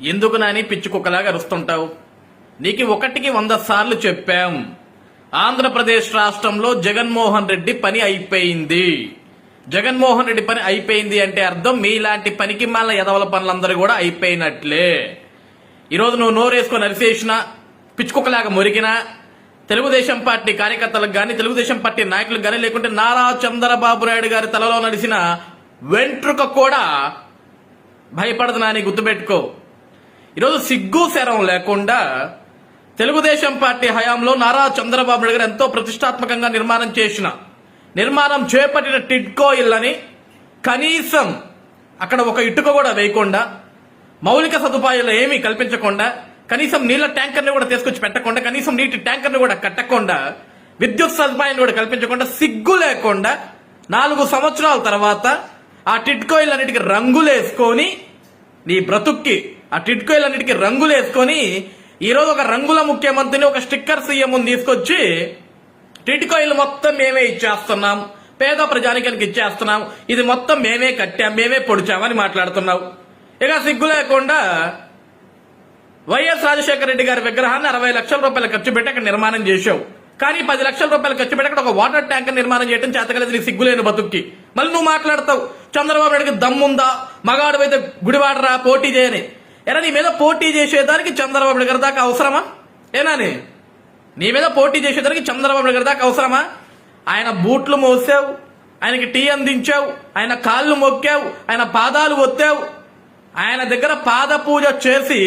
ఎందుకు నాని పిచ్చి కుక్కలాగా అరుస్తుంటావు? నీకు ఒకటికి వంద సార్లు చెప్పాం. ఆంధ్రప్రదేశ్ రాష్ట్రంలో జగన్మోహన్ రెడ్డి పని అయిపోయింది. జగన్మోహన్ రెడ్డి పని అయిపోయింది అంటే అర్థం మీలాంటి పనికి మాల ఎదవల పనులందరూ కూడా అయిపోయినట్లే. ఈరోజు నువ్వు నోరేసుకొని అరిసేసినా పిచ్చుకుక్కలాగా మురిగినా తెలుగుదేశం పార్టీ కార్యకర్తలకు కానీ తెలుగుదేశం పార్టీ నాయకులకు కానీ లేకుంటే నారా చంద్రబాబు నాయుడు గారి తలలో నడిచిన వెంట్రుక కూడా భయపడదు నాని గుర్తుపెట్టుకో. ఈరోజు సిగ్గు శరం లేకుండా తెలుగుదేశం పార్టీ హయాంలో నారా చంద్రబాబు నాయుడు గారు ఎంతో ప్రతిష్టాత్మకంగా నిర్మాణం చేసిన నిర్మాణం చేపట్టిన టిడ్కో ఇల్లని కనీసం అక్కడ ఒక ఇటుక కూడా వేయకుండా మౌలిక సదుపాయాలు ఏమీ కల్పించకుండా కనీసం నీళ్ళ ట్యాంకర్ని కూడా తీసుకొచ్చి పెట్టకుండా కనీసం నీటి ట్యాంకర్ని కూడా కట్టకుండా విద్యుత్ సదుపాయాన్ని కూడా కల్పించకుండా సిగ్గు లేకుండా నాలుగు సంవత్సరాల తర్వాత ఆ టిట్కోయిలన్నిటికీ రంగులేసుకొని నీ బ్రతుక్కి ఆ టిట్కోయిలన్నిటికీ రంగులేసుకొని ఈరోజు ఒక రంగుల ముఖ్యమంత్రిని ఒక స్టిక్కర్ సీఎం తీసుకొచ్చి టిట్కోయిల్ మొత్తం మేమే ఇచ్చేస్తున్నాం. పేద ప్రజానికానికి ఇచ్చేస్తున్నాం. ఇది మొత్తం మేమే కట్టాం మేమే పొడిచామని మాట్లాడుతున్నావు ఇక సిగ్గు లేకుండా వైఎస్ రాజశేఖర రెడ్డి గారి విగ్రహాన్ని అరవై లక్షల రూపాయలు ఖర్చు పెట్టి అక్కడ నిర్మాణం చేశావు కానీ పది లక్షల రూపాయలు ఖర్చు పెట్టి అక్కడ ఒక వాటర్ ట్యాంకర్ నిర్మాణం చేయడం చేతకలేదు నీకు సిగ్గులేని బతుక్కి. మళ్ళీ నువ్వు మాట్లాడతావు చంద్రబాబు నాయుడికి దమ్ముందా? మగాడు అయితే గుడివాడరా పోటీ చేయని. ఎరా నీ మీద పోటీ చేసేదానికి చంద్రబాబు నాయుడు గారి దాకా అవసరమా? ఏనాని నీ? మీద పోటీ చేసేదానికి చంద్రబాబు నాయుడు గారి దాకా అవసరమా? ఆయన బూట్లు మోసావు ఆయనకి టీ అందించావు ఆయన కాళ్ళు మొక్కావు ఆయన పాదాలు ఒత్తావు. ఆయన దగ్గర పాద పూజ చేసి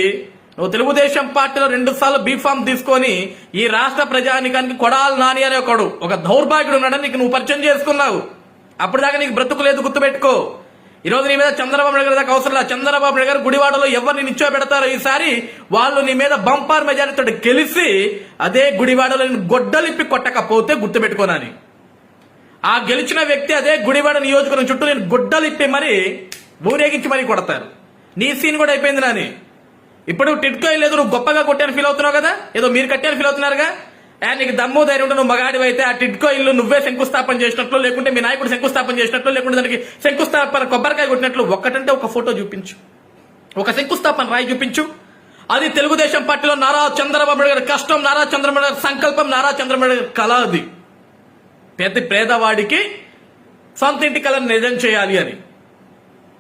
నువ్వు తెలుగుదేశం పార్టీలో రెండు సార్లు బీఫామ్ తీసుకొని ఈ రాష్ట్ర ప్రజానికానికి కొడాలి నాని అనే ఒకడు ఒక దౌర్భాగ్యుడు ఉన్నాడని నీకు నువ్వు పరిచయం చేసుకున్నావు. అప్పుడు దాకా నీకు బ్రతుకు లేదు గుర్తుపెట్టుకో. ఈ రోజు నీ మీద చంద్రబాబు నాయుడు గారి దాకా అవసరం లేదు. చంద్రబాబు నాయుడు గారు గుడివాడలో ఎవరిని నిచ్చో పెడతారో ఈసారి వాళ్ళు నీ మీద బంపార్ మెజారిటీతో గెలిచి అదే గుడివాడలో గొడ్డలిప్పి కొట్టకపోతే గుర్తుపెట్టుకోనని. ఆ గెలిచిన వ్యక్తి అదే గుడివాడ నియోజకవర్గం చుట్టూ నేను గుడ్డలిప్పి మరి ఊరేగించి మరీ కొడతారు. నీ సీన్ కూడా అయిపోయింది నాని. ఇప్పుడు టిట్కో లేదు నువ్వు గొప్పగా కొట్టాను ఫీల్ అవుతున్నావు కదా? ఏదో మీరు కట్టాను ఫీల్ అవుతున్నారుగా? నీకు దమ్ము ధైర్యం ఉంటే నువ్వు మగాడివైతే అయితే ఆ టిట్కో ఇల్లు నువ్వే శంకుస్థాపన చేసినట్లు లేకుంటే మీ నాయకుడు శంకుస్థాపన చేసినట్లు లేకుంటే దానికి శంకుస్థాపన కొబ్బరికాయ కొట్టినట్లు ఒక్కటంటే ఒక ఫోటో చూపించు. ఒక శంకుస్థాపన రాయి చూపించు. అది తెలుగుదేశం పార్టీలో నారా చంద్రబాబు నాయుడు గారి కష్టం నారా చంద్రబాబు గారి సంకల్పం నారా చంద్రబాబు గారి కళ అది. ప్రతి పేదవాడికి సొంత ఇంటి కళను నిజం చేయాలి అని.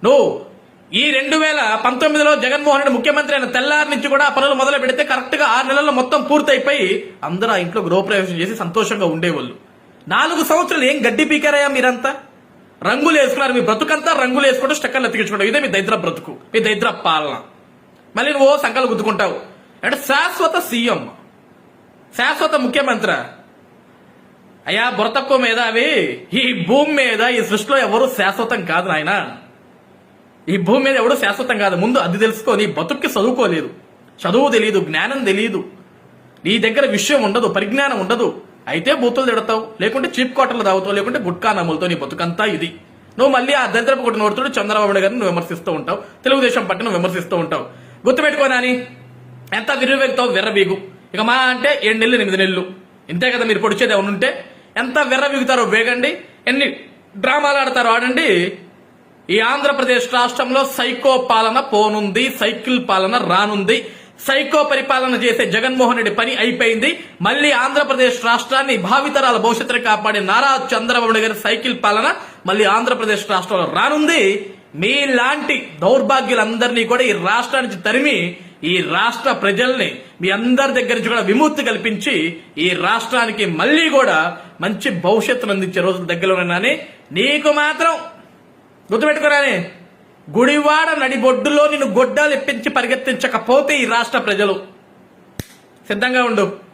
నువ్వు ఈ రెండు వేల పంతొమ్మిదిలో జగన్మోహన్ రెడ్డి ముఖ్యమంత్రి అయిన తెల్లారి నుంచి కూడా పనులు మొదలు పెడితే కరెక్ట్గా ఆరు నెలల్లో మొత్తం పూర్తయిపోయి అందరూ ఆ ఇంట్లో గృహప్రవేశం చేసి సంతోషంగా ఉండేవాళ్ళు. నాలుగు సంవత్సరాలు ఏం గడ్డి పీకారయ్యా మీరంతా? రంగులు వేసుకున్నారు మీ బ్రతుకంతా రంగులు వేసుకుంటూ స్టక్కర్లు ఎత్తికించుకుంటావు. ఇదే మీ దైద్ర బ్రతుకు మీ దైద్ర పాలన. మళ్ళీ నువ్వు ఓ సంకలు గుద్దుకుంటావు అంటే శాశ్వత సీఎం. శాశ్వత ముఖ్యమంత్రి. అయ్యా బురతక్కువ మీద అవి ఈ భూమి మీద ఈ సృష్టిలో ఎవరు శాశ్వతం కాదు నాయనా. ఈ భూమి మీద ఎవడు శాశ్వతం కాదు. ముందు అది తెలుసుకొని బతుక్కి చదువుకోలేదు. చదువు తెలియదు జ్ఞానం తెలియదు నీ దగ్గర విషయం ఉండదు పరిజ్ఞానం ఉండదు. అయితే బూతులు తిడతావు లేకుంటే చీప్ కోటలు తాగుతావు లేకుంటే గుట్కా నమ్ములతో నీ బతుకంతా ఇది. నువ్వు మళ్ళీ ఆ దరిద్రపు కొట్టిన నోడుతుడు చంద్రబాబు నాయుడు గారిని విమర్శిస్తూ ఉంటావు. తెలుగుదేశం పార్టీని విమర్శిస్తూ ఉంటావు. గుర్తుపెట్టుకోనాని ఎంత విర్రవెక్తావు విర్రబీగు ఇక మా అంటే ఏడు నెలలు ఎనిమిది నెలలు. ఇంతే కదా మీరు పొడిచేది ఉంటే ఎంత విర్రబీగుతారో వేగండి. ఎన్ని డ్రామాలు ఆడతారో ఆడండి. ఈ ఆంధ్రప్రదేశ్ రాష్ట్రంలో సైకో పాలన పోనుంది సైకిల్ పాలన రానుంది. సైకో పరిపాలన చేసే జగన్మోహన్ రెడ్డి పని అయిపోయింది. మళ్ళీ ఆంధ్రప్రదేశ్ రాష్ట్రాన్ని భావితరాల భవిష్యత్తు కాపాడే నారా చంద్రబాబు నాయుడు గారి సైకిల్ పాలన మళ్ళీ ఆంధ్రప్రదేశ్ రాష్ట్రంలో రానుంది. మీలాంటి దౌర్భాగ్యులందరినీ కూడా ఈ రాష్ట్రానికి తరిమి ఈ రాష్ట్ర ప్రజల్ని మీ అందరి దగ్గర నుంచి కూడా విముక్తి కల్పించి ఈ రాష్ట్రానికి మళ్ళీ కూడా మంచి భవిష్యత్తును అందించే రోజులు దగ్గరలో ఉన్నానని నీకు మాత్రం గుర్తుపెట్టుకోరాని. గుడివాడ నడిబొడ్డులో నిన్ను గొడ్డాలు ఇప్పించి పరిగెత్తించకపోతే ఈ రాష్ట్ర ప్రజలు సిద్ధంగా ఉండు.